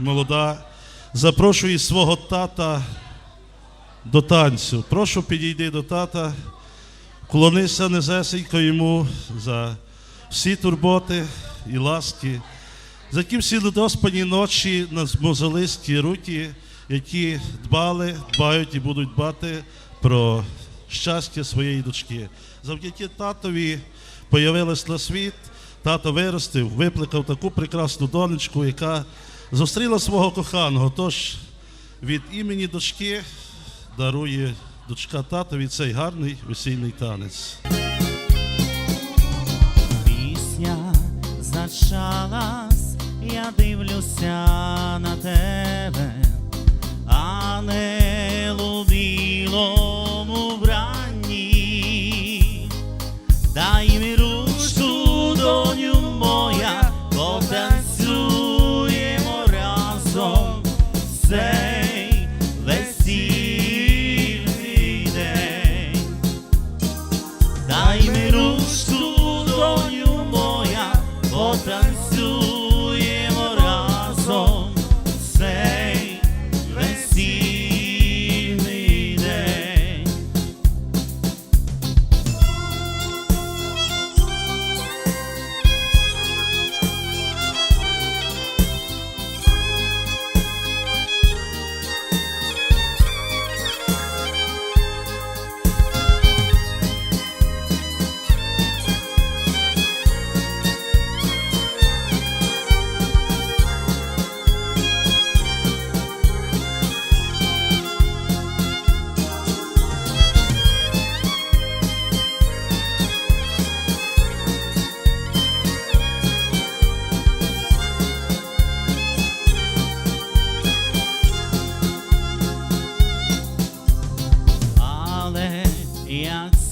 молода, запрошує свого тата до танцю. Прошу підійди до тата, клонися незесенько йому за всі турботи і ласки, за ті всі недоспані ночі на мозолисті руки, які дбали, дбають і будуть дбати про щастя своєї дочки. Завдяки татові появилась на світ, тато виростив, випликав таку прекрасну донечку, яка зустріла свого коханого. Тож від імені дочки дарує дочка татові цей гарний весільний танець. Пісня зачалась, я дивлюся на тебе, а не. цей весільний. Дай ми ручку, доню моя, потанцюй.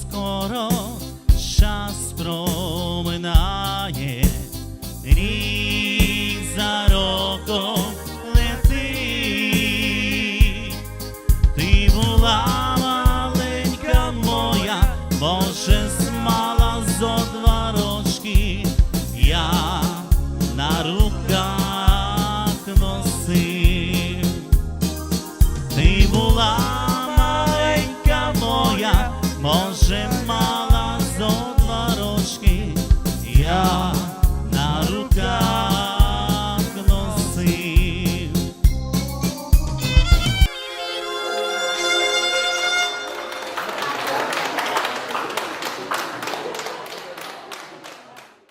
скоро час проминає.